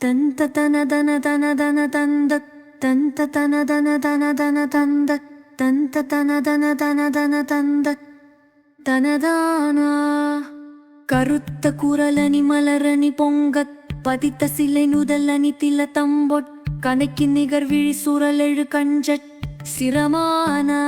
தந்த தன தன தன தன தந்த தந்த தன தன தன தன தந்த தந்த தன தன தன தன தந்த தனதானா? கருத்த குரலனி மலரணி பொங்க பதித்த சிலை நுதலனி தில தம்பொட் கணக்கி நிகர் விழி சுரலெழு கஞ்சட் சிரமானா?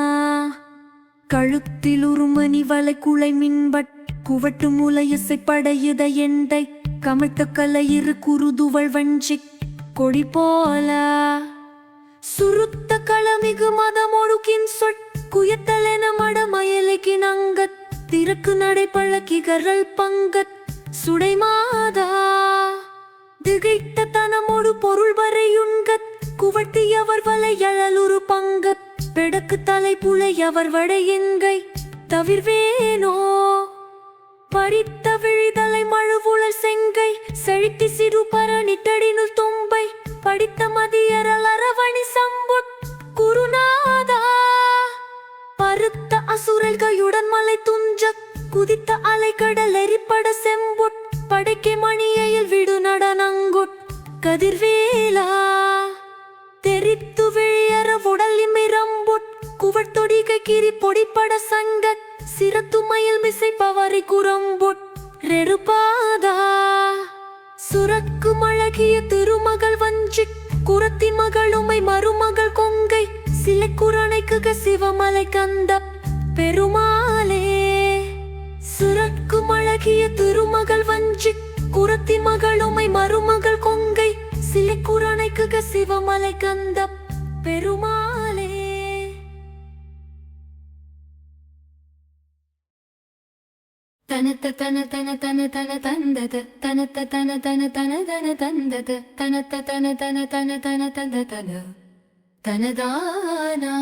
கழுத்தில் உருமணி வளை குலை மின்பட் குவட்டு முலையசை படையுத எண்டை கமிழ்த்த கலையிரு குருதுவள் வஞ்சிக் கொடி போல. சுருத்த களமிகு மதமொழுக்கின் சொட் குயத்தலென மடமயலைக்கின் அங்கத் திறக்கு நடை பழக்கிகரல் பங்கத் சுடைமாதா திகைத்த தனமொடு பொருள் வரையுண்கத் குவட்டியவர் வலையழலுரு பங்கத் பெடக்கு தலை புலையவர் வடையென்கை தவிர்வேனோ. பறித்த விழிதலை மழுவுழல் செங்கை செழித்தி சிறு பரணிட்டடினுள் தும்பை படித்த மதியரல் அரவணி சம்புட் குருநாதா. பருத்த அசுரல்கையுடன் மலை துஞ்ச குதித்த அலைக்கடல் எரிப்பட செம்புட் படைக்கை மணியையில் விடு நடனங்குட் கதிர்வேலா. தெரித்து விழியற உடல் இமிரம்புட் குவட்டொடிகை கிரி பொடிப்பட சங்கத் சிரத்துமயில் மிசை பவரி குரம்புட் ரெருபாதா சுரக்கு மழகிய திருமகள் வஞ்சிக் குரத்தி மகளுமை மருமகள் கொங்கை சிலை குரணைக்கு சிவமலை கந்த பெருமாளே. சுரக்கு மழகிய திருமகள் வஞ்சி குரத்தி மகளுமை மருமகள் கொங்கை சிலை குரணைக்கு சிவமலை கந்த பெருமாள். தனத்த தன தன தன தன தந்தத தனத்த தன தன தன தன தந்தத தனத்த தன தன தன தன தந்த தன தனதானா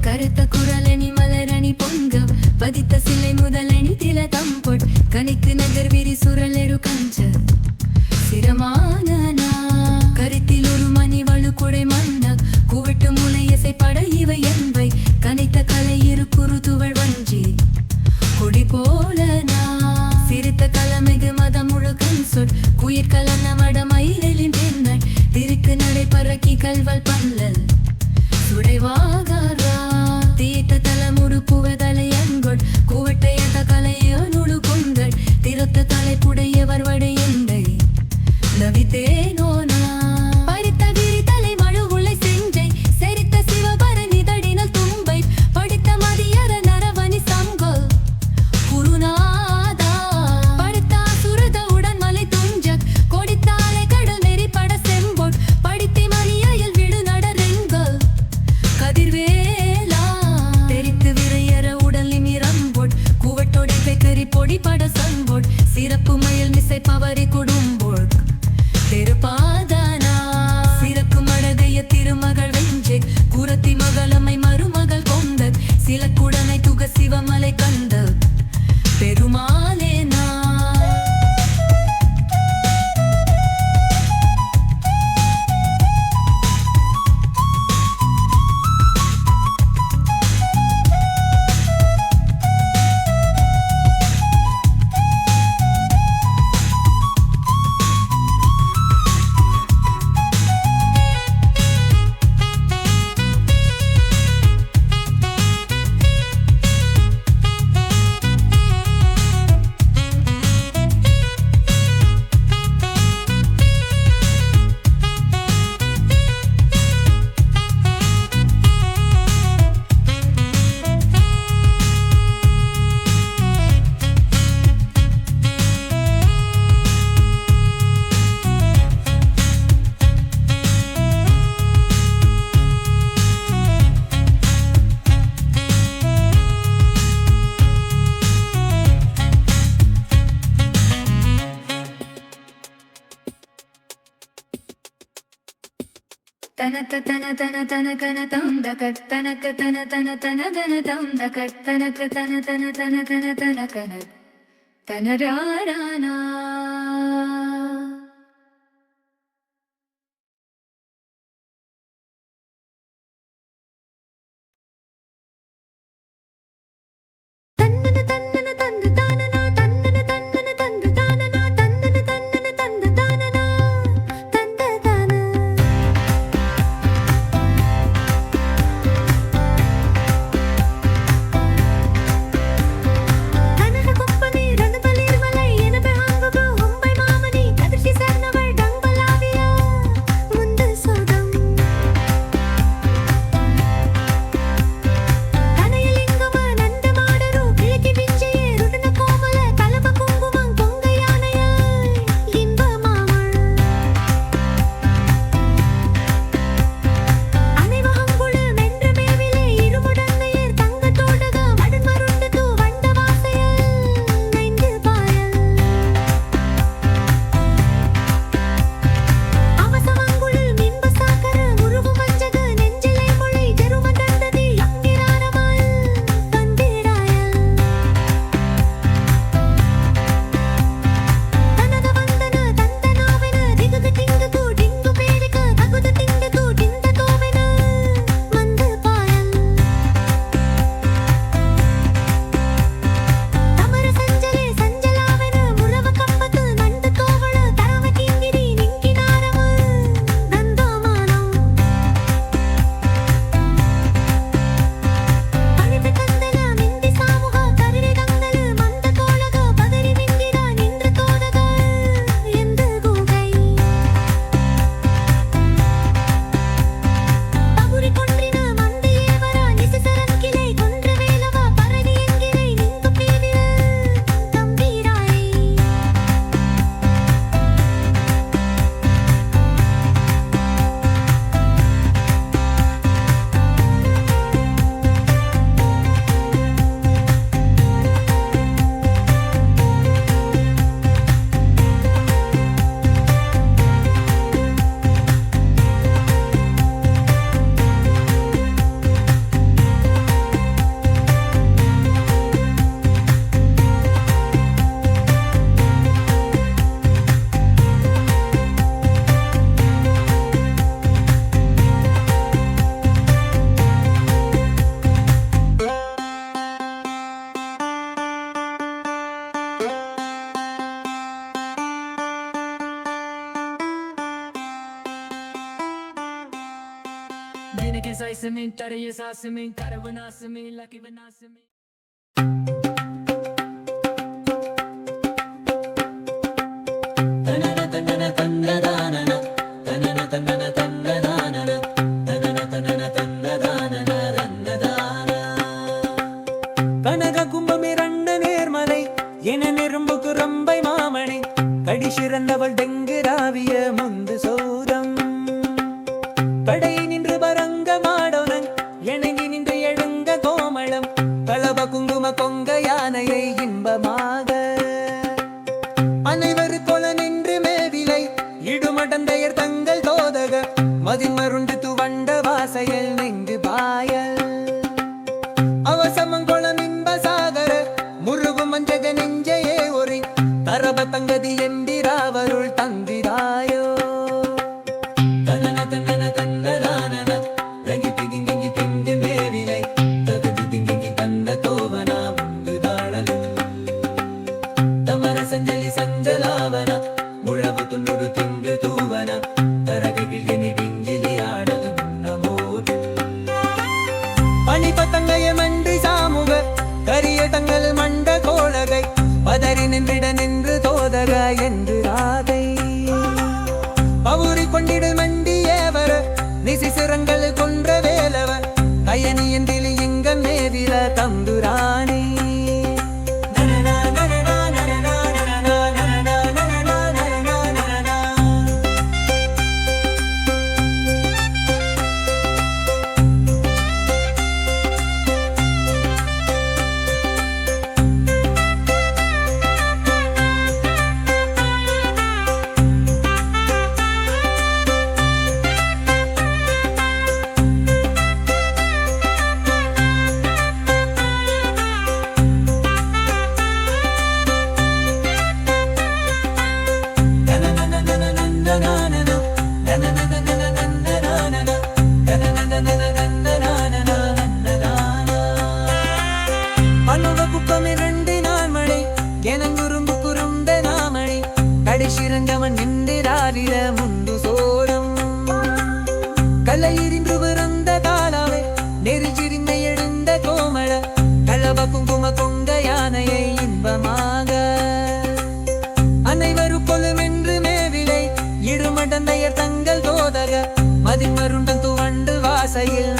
கருத்த குரலணி மலரணி பொங்கம் பதித்த சிலை முதலணி தில தம்பொட் கணிக்கு நகர்வீர் திருக்கு நடை பறக்கி கல்வல் பல்லல். சுடைவாகாரா? தீட்ட தலமுடு புவதலை அங்கொள் குவட்டையத கலையோ நுழு கொங்கள் திறத்த தலைப்புடையவர் வடையெண்டை நவித்தே தனக்க தன தன தன கன தந்தக தனக்க தன தன தன தன தந்தக தனக்க தன தன தன தன தன கன தனராரானா சாய்சுமே தடைய சாசுமே கரவு நாசுமே லகிவு நாசுமே தன்னன தன்னன தன்னதானன தன்னன தன்னன கனக கும்பமே ரண்ட நேர்மலை என நெரும்புக்கு ரம்பை மாமனை கடி சிறந்தவள் தெங்கு ராவிய முந்து சோதம். படை நின்று குங்கும கொங்க யானையை இன்பமாக. அனைவரு தொல நின்று மேவிலை இடுமடந்தையர் தங்கள் தோதக மதிமருண்டு துவண்ட வாசையில் நெங்கு பாயல். அவசமங்குளம் இன்ப சாகர முருகு மஞ்சக நெஞ்சையே ஒரி தரப தங்கதி எந்திராவருள் தந்தி கொண்டிடு மண்டி ஏவர நிசி சிறங்கள் you.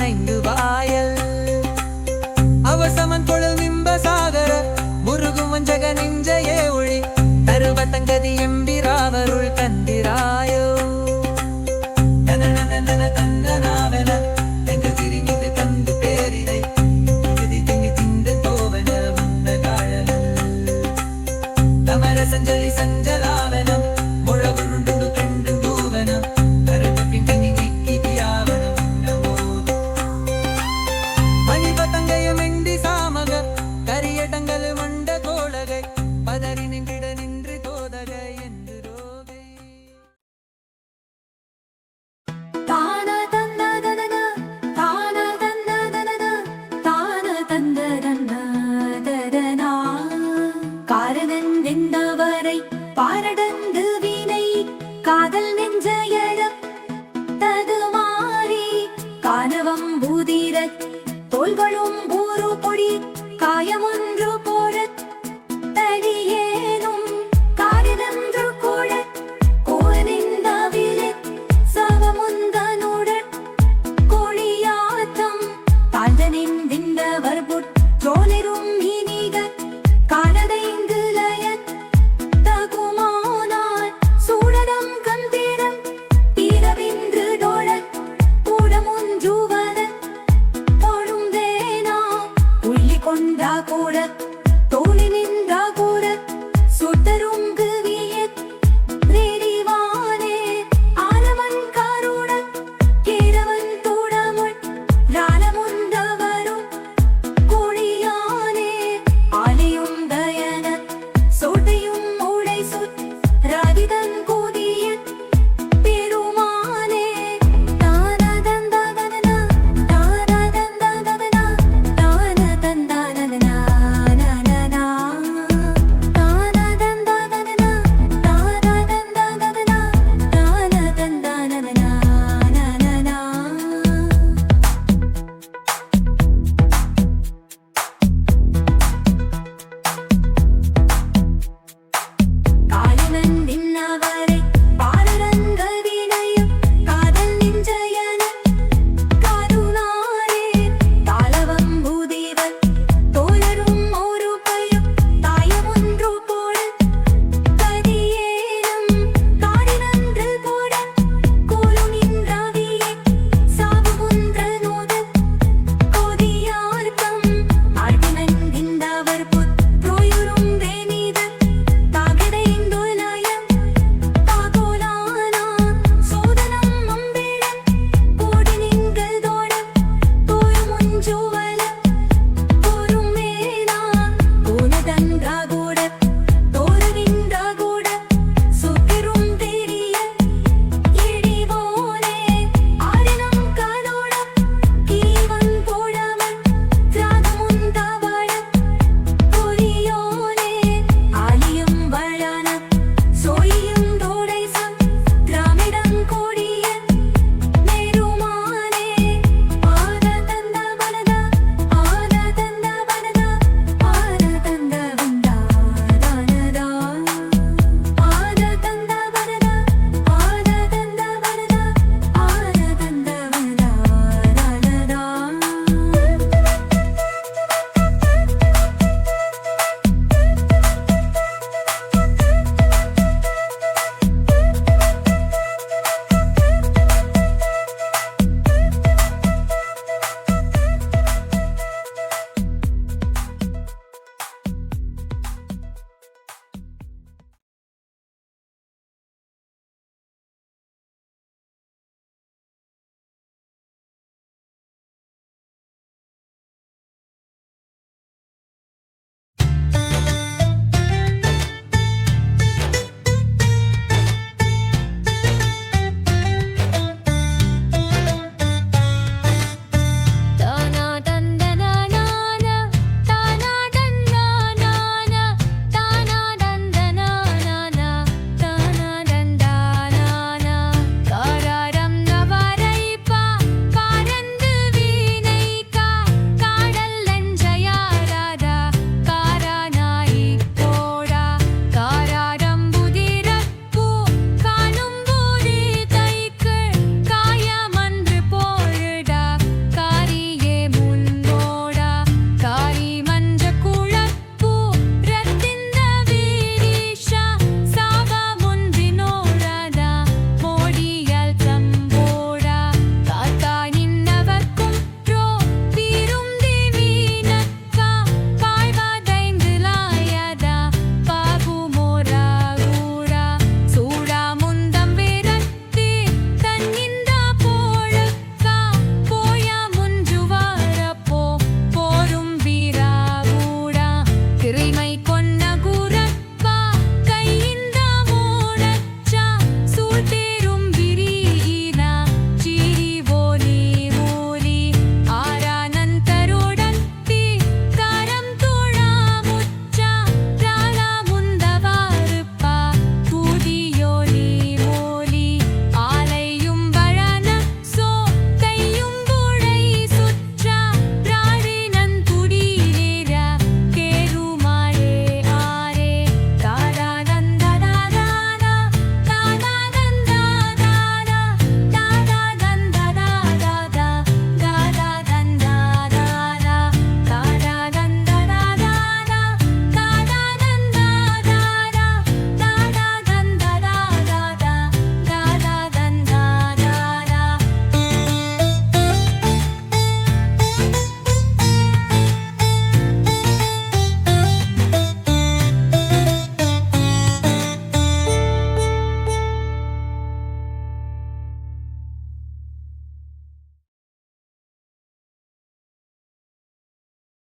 பாரதன் நின்றவரை பாரடந்து வீணை காதல் நெஞ்சயட தகுமாறி காணவம் பூதிர தோள்களும் ஊரு பொடி காயமொன்று